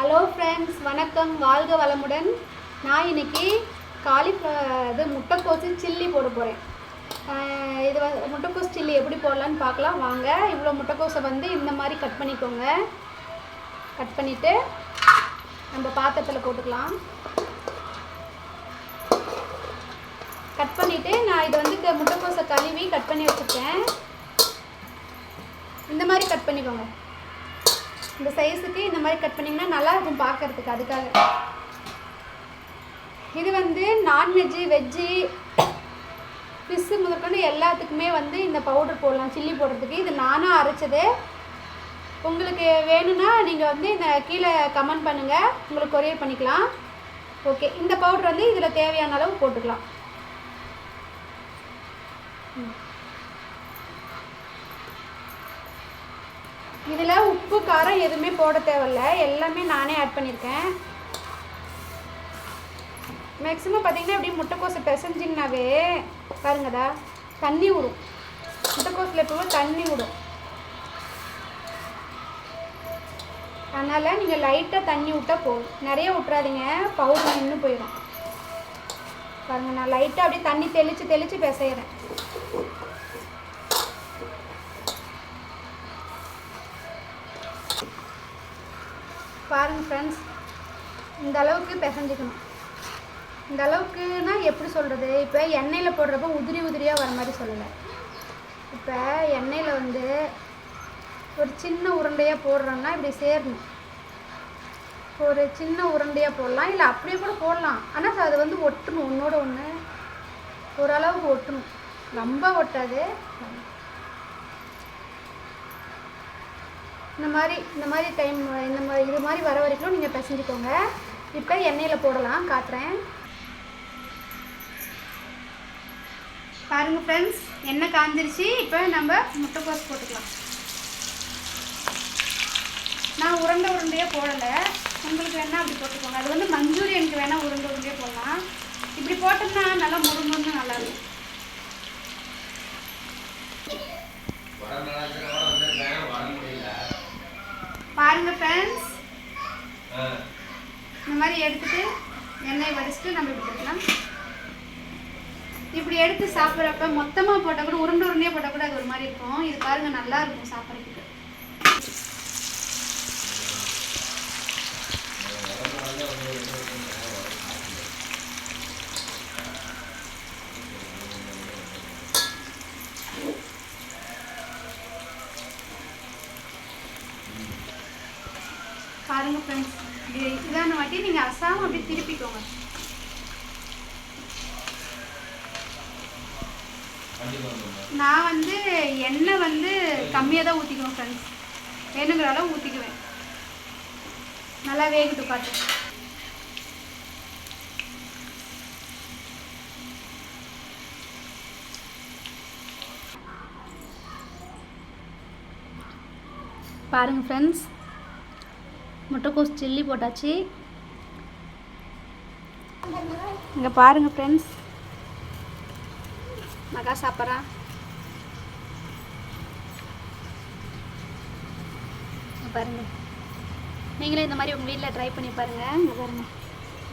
Hello friends வணக்கம். வாழ்க வளமுடன். நான் இன்னைக்கு காலிஃப்ளவர் இது முட்டைக்கோசு சில்லி போட போகிறேன் இது வந்து முட்டைக்கோஸ் சில்லி எப்படி போடலான்னு பார்க்கலாம். வாங்க இவ்வளோ முட்டைக்கோஸை வந்து இந்த மாதிரி கட் பண்ணிக்கோங்க. கட் பண்ணிவிட்டு நம்ம பாத்திரத்தில் போட்டுக்கலாம். கட் பண்ணிவிட்டு நான் இதை வந்து முட்டைக்கோஸை கழுவி கட் பண்ணி வச்சுருக்கேன். இந்த மாதிரி கட் பண்ணிக்கோங்க. இந்த சைஸுக்கு இந்த மாதிரி கட் பண்ணிங்கன்னா நல்லா இருக்கும் பார்க்கறதுக்கு. அதுக்காக. இது வந்து நான்வெஜ்ஜு வெஜ்ஜு ஃபிஷ்ஷு முதற்கொண்டு எல்லாத்துக்குமே வந்து இந்த பவுடர் போடலாம் சில்லி போடுறதுக்கு. இது நானாக அரைச்சது. உங்களுக்கு வேணும்னா நீங்கள் வந்து இந்த கீழே கமெண்ட் பண்ணுங்கள் உங்களுக்கு கொரியர் பண்ணிக்கலாம். ஓகே இந்த பவுடர் வந்து இதில் தேவையான அளவு போட்டுக்கலாம். இதில் உப்பு காரம் எதுவுமே போட தேவையில்ல. எல்லாமே நானே ஆட் பண்ணியிருக்கேன் மேக்ஸிமம் பார்த்தீங்கன்னா அப்படியே முட்டைக்கோசை பிசைஞ்சிங்கனாவே பாருங்கதா தண்ணி விடும் முட்டைக்கோசில் எப்பவும் தண்ணி விடும் அதனால் நீங்கள் லைட்டாக தண்ணி விட்டால் போதும். நிறைய விட்றாதீங்க பவுடர் நின்று போயிடும். பாருங்கள் நான் லைட்டாக அப்படியே தண்ணி தெளித்து தெளித்து பிசைகிறேன் பாருங்கள் ஃப்ரெண்ட்ஸ் இந்த அளவுக்கு பிசைஞ்சிக்கணும். இந்த அளவுக்குன்னா எப்படி சொல்கிறது இப்போ எண்ணெயில் போடுறப்ப உதிரி உதிரியாக வர மாதிரி சொல்லலை. இப்போ எண்ணெயில் வந்து ஒரு சின்ன உருண்டையாக போடுறோம்னா இப்படி சேரணும். ஒரு சின்ன உருண்டையாக போடலாம். இல்லை அப்படியே கூட போடலாம். ஆனால் அது வந்து ஒட்டணும். ஒன்றோட ஒன்று ஓரளவுக்கு ஒட்டணும். ரொம்ப ஒட்டாது. இந்த மாதிரி இந்த மாதிரி டைம் இந்த மாதிரி இது மாதிரி வர வரைக்கும் நீங்கள் பிசைஞ்சுக்கோங்க. இப்போ எண்ணெயில் போடலாம் காட்டுறேன். பாருங்கள் ஃப்ரெண்ட்ஸ் எண்ணெய் காஞ்சிருச்சு. இப்போ நம்ம முட்டைக்கோஸ் போட்டுக்கலாம். நான் உருண்டை உருண்டையாக போடலை. உங்களுக்கு வேணால் அப்படி போட்டுக்கோங்க. அது வந்து மஞ்சூரியனுக்கு வேணால் உருண்டை உருண்டையாக போடலாம். இப்படி போட்டோம்னா நல்லா முருங்கன்னு நல்லா இருக்கும் பாருங்கள் ஃப்ரெண்ட்ஸ் இந்த மாதிரி எடுத்துட்டு எண்ணெய் வடிச்சிட்டு நம்ம இப்படி போட்டுக்கலாம் இப்படி எடுத்து சாப்பிட்றப்ப மொத்தமாக போட்டால் கூட உருண்டை உருண்டையாக போட்டால் கூட அது ஒரு மாதிரி இருக்கும். இது பாருங்க நல்லா இருக்கும் சாப்பிட்றதுக்கு. பாருங்க ஃப்ரெண்ட்ஸ் இது இதான வாட்டி நீங்கள் அசாமல் அப்படியே திருப்பிக்கோங்க. நான் வந்து எண்ணெய் வந்து கம்மியாக தான் ஊற்றிக்குவேன் ஃப்ரெண்ட்ஸ் வேணுங்கிற அளவு ஊற்றிக்குவேன் நல்லா வேகட்டும் பார்த்து பாருங்கள் ஃப்ரெண்ட்ஸ் முட்டைக்கோஸ் சில்லி போட்டாச்சு. இங்கே பாருங்கள் ஃப்ரெண்ட்ஸ் மகா சாப்பிட்றா. பாருங்க. நீங்களே இந்த மாதிரி உங்கள் வீட்டில் ட்ரை பண்ணி பாருங்க. இங்கே பாருங்க.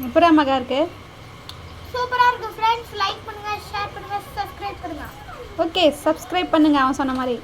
எப்படா மகா இருக்கு. சூப்பரா இருக்கு ஃப்ரெண்ட்ஸ் லைக் பண்ணுங்க ஷேர் பண்ணுங்க சப்ஸ்கிரைப் பண்ணுங்க. ஓகே சப்ஸ்கிரைப் பண்ணுங்க அவன் சொன்ன மாதிரி.